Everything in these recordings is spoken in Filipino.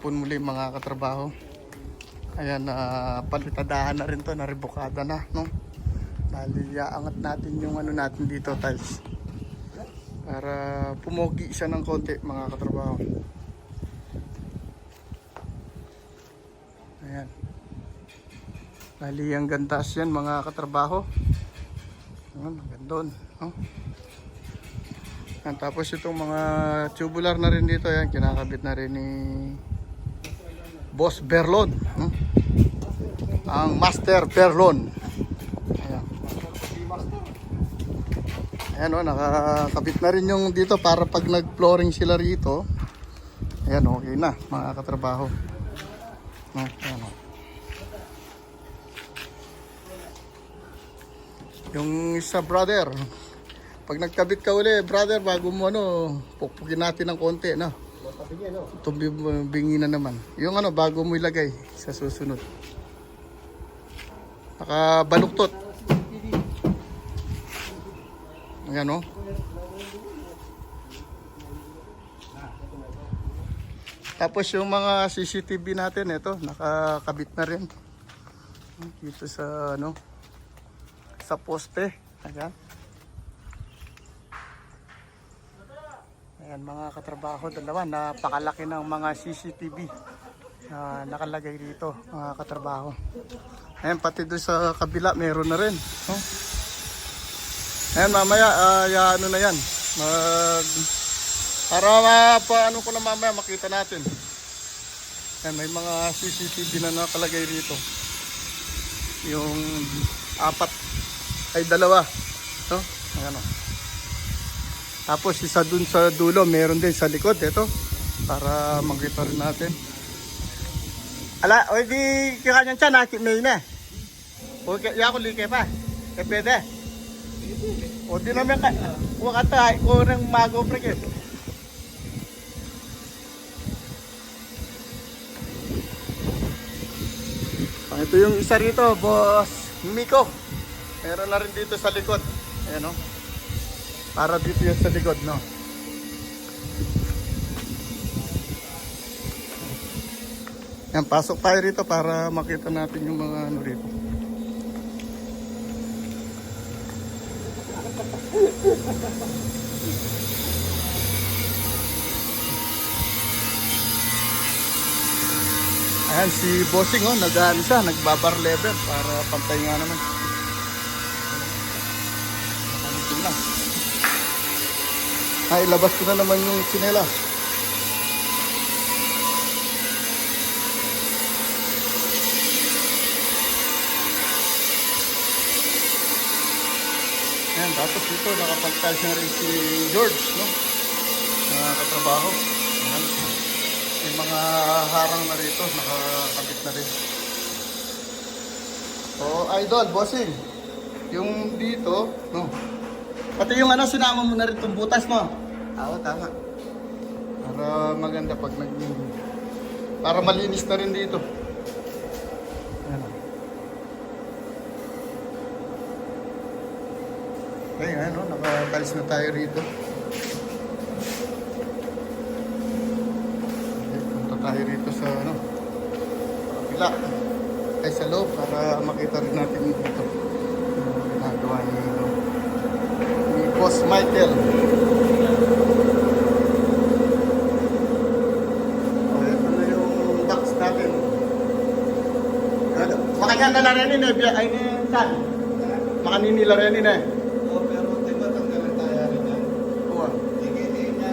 Hapon muli mga katrabaho. Ayan, na palitadahan na rin to, naribukada na, no? Dali, iaangat natin yung ano natin dito, tiles. Para pumogi siya ng konti, mga katrabaho. Ayan. Bali, ang gantas yan, mga katrabaho. Ayan, gandun, no? Yan, tapos itong mga tubular na rin dito, yan, kinakabit na rin ni Boss Berlon. No? Ang Master Berlon. Ayan. Ayan o, nakakabit na rin yung dito para pag nag-flooring sila rito. Ayan, okay na, mga katrabaho. No, ayan o. Yung isa brother, pag nagkabit ka uli, brother, bago mo ano, pukpukin natin ng konti, no? Tumbi bingi na naman. Yung ano, bago mo ilagay sa susunod. Nakabaluktot. Ayan, no? Tapos yung mga CCTV natin, ito, nakakabit na rin. Dito sa, ano, sa poste. Ayan. Ayan mga katrabaho, dalawa, napakalaki ng mga CCTV na nakalagay dito mga katrabaho. Ayan, pati doon sa kabila meron na rin. Oh. Ayan, mamaya, uh, ya, ano na yan. Mag, para paano ko na mamaya makita natin. Ayan, may mga CCTV na nakalagay rito. Yung apat ay dalawa. No? Ayan o. Tapos isa dun sa dulo, meron din sa likod. Ito, para makita rin natin. Ala, o di kanya siya, nakit may na. O kaya ako likay pa. E pwede. O di naman ka, kung kata, kung nang mago pre Ah, Ito yung isa rito, boss Miko. Meron na rin dito sa likod. Ayan o. Para dito yan sa likod, no? Yan, pasok tayo rito para makita natin yung mga ano rito. Ayan, si Bossing, oh, nag-ano siya, nagbabar level para pantay nga naman. Ay, labas ko na naman yung sinela. Ayan, tapos dito nakapagtas na rin si George, no? Na katrabaho. Ayan. May mga harang na rito, nakakabit na rin. Oh, idol, bossing. Yung dito, no? Pati yung ano, sinama mo na rin itong butas mo. Oo, tama. Para maganda pag nag... Para malinis na rin dito. Ayan. Okay, ano, nakatalis na tayo rito. Okay, punta tayo rito sa ano, kapila. Ay, sa loob para makita rin natin dito. Yung ginagawa ni, ano, Boss Michael. Okay, na yung box natin. Ano, Makanya na rin eh, biya- ay ni San. Makaninila rin eh. Oo, pero di ba tanggalan tayo rin yan? Oo. Sige, di niya,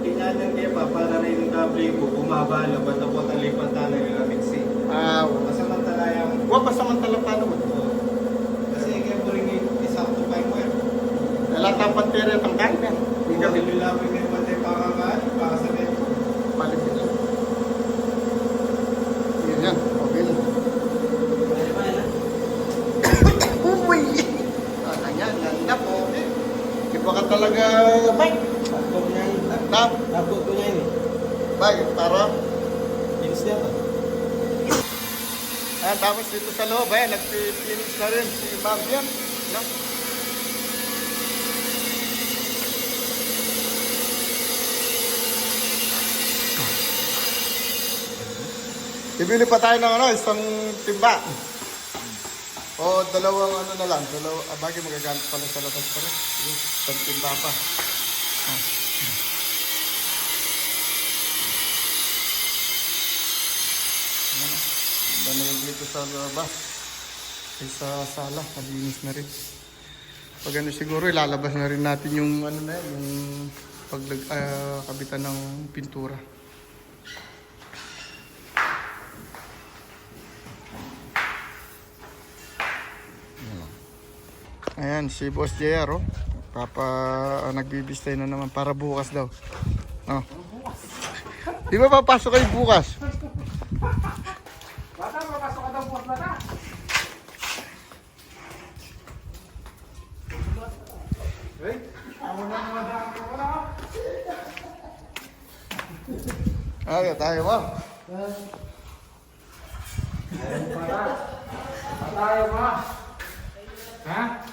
di niya niya di ba, para rin yung kable ko, bumabalo, ba't ako talipan tayo yung amiksi. Ah, Masamantala yung, Wa pa samantala paano mo? oo. Kasi kaya mo rin isakto pa yung web. Pantera tang kain na. Hindi Kung kami nililapin mo yung pati pakakaan, para sa net. palipit lang. Yun yan. Okay na. Uy! Sana yan. Ganda po. Iba ka talaga, Mike. Takbo niya yun. Na, Takbo ko niya yun. Mike, para. Pinis niya to. Ayan, tapos dito sa loob, ayan, nag-finish na rin si Ma'am yan. No? Bibili pa tayo ng ano, isang timba. O dalawang ano na lang, dalawa, ah, bagay magagamit pala sa labas pa rin. Isang timba pa. Ah. Ano, na yung dito sa labas. Sa sala, malinis na rin. Pag ano siguro, ilalabas na rin natin yung ano na yun, yung paglag, ah, kabitan ng pintura. Ayan, si Boss JR, oh. Papa, ah, nagbibistay na naman para bukas daw. Oh. Di ba papasok kayo bukas? Bata, mapasok ka daw bukas bata. Hey, ako na mga daan ko wala. Ay, tayo ba? Bata, tayo ba? Ha?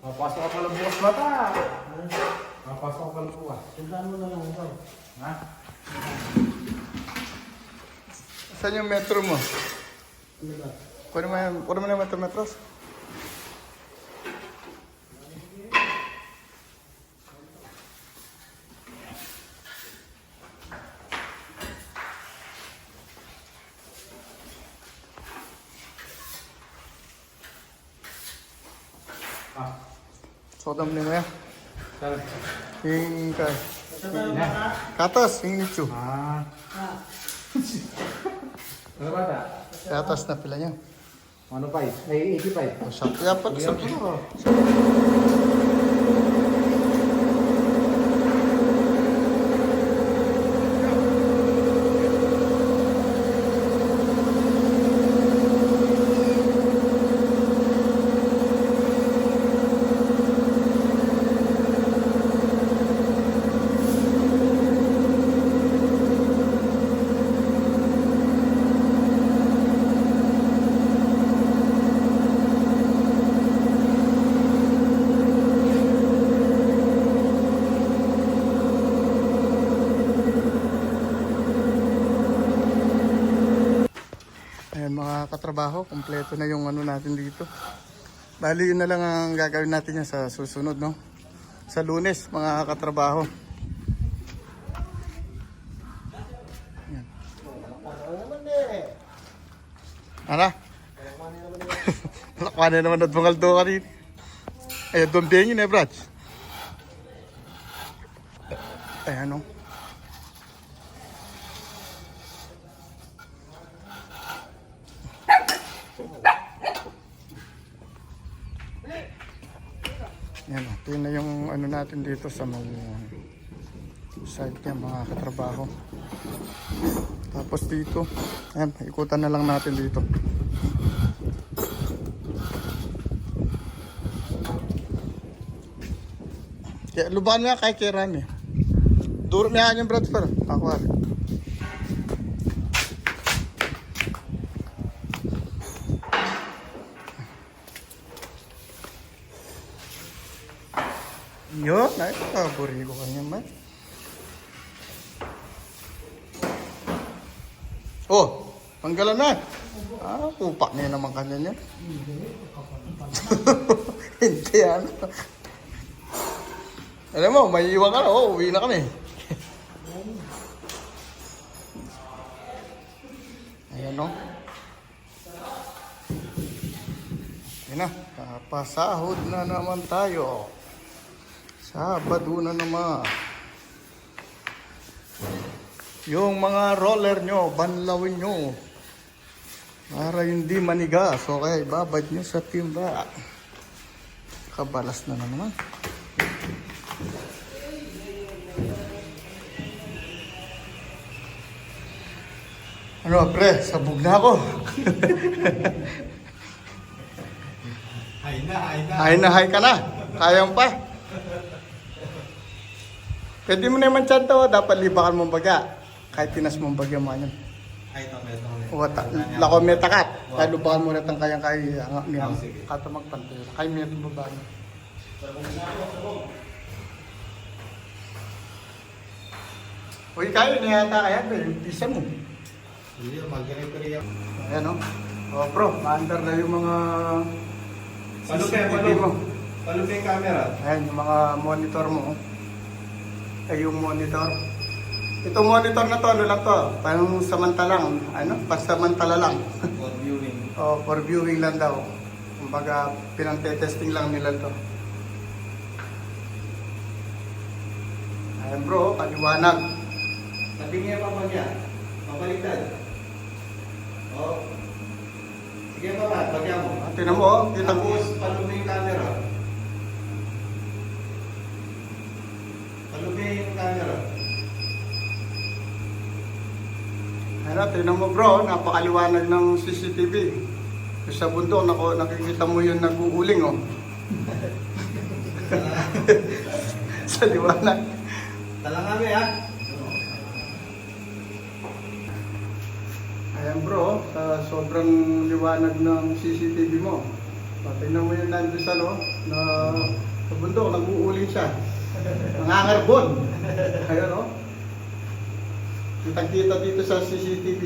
Mapasok ka pala bukas bata. Mapasok ka pala bukas. Sundan mo na lang ako. Ha? Saan yung metro mo? Kunin mo yan, kunin mo naman ito metros. Ah. Sodam ni mo yan. Saan? Yung ka. Na. Katas, yung nicho. Ah. Ano bata? Katas na pila niya. Ano pa eh? Ay, 85. O, Sa kaya pala sa Ayan mga katrabaho, kompleto na yung ano natin dito. Bali yun na lang ang gagawin natin yan sa susunod, no? Sa lunes, mga katrabaho. Ayan. Ano? Lakwa na naman at bungal do ka rin. Eh, doon din yun eh, Brad. Ayan, no? Yan, ito na yung ano natin dito sa uh, side niya mga katrabaho. Tapos dito, yan, ikutan na lang natin dito. Kaya lubakan nga kay Kiran eh. Duro niya yung brad per. Ako Yun, ay, kaburi ko kanya man. Oh, tanggalan na. Ah, kupak na naman kanya niya. Hindi ano. Alam mo, may iwan. Oh, uwi kami. Ayan o. Ayan na, kapasahod na naman tayo. Sabado na naman. Yung mga roller nyo, banlawin nyo. Para hindi manigas. Okay, babad nyo sa timba. Kabalas na naman. Ano, pre? Sabog na ako. Ay na, ay na. Hay na hay ka na. Kayang pa. Pwede mo naman chan to. Dapat libakan mong baga. Kahit tinas mong baga mo yan. Ay, ito, ito. Wata, lako may takat. Kaya lubakan mo natin kayang kay ang niya. Oh, sige. Kato magpantay. Kay may babae. Uy, kayo na yata kaya ito, yung pisa mo. Hindi, mag-referee ako. Ayan o. Oh, bro, maandar na yung mga mo. Palupe yung camera. Ayan, yung mga monitor mo. oh. Ay, yung monitor. Itong monitor na to, ano lang to? Parang samantalang, ano? Pasamantala lang. For viewing. o, for viewing lang daw. Kumbaga, pinang-testing lang nila to. Ayan bro, kaliwanag. Sabi nga pa pa niya. Papaliktad. Oh. Sige pa pa, pagyan mo. Ah, Tinan mo, oh, kita mo. Tapos, palupe yung camera. Palupe yung camera. Ano, tinan mo bro, napakaliwanag ng CCTV. Sa bundok, nako, nakikita mo yung nag-uuling, oh. Sa liwanag. Talang kami ha. Ayan bro, sa sobrang liwanag ng CCTV mo. Tingnan mo yung nandun sa, no, na sa bundok, nag-uuling siya. Nangangarbon. Ayun, no? Kitang-kita dito sa CCTV.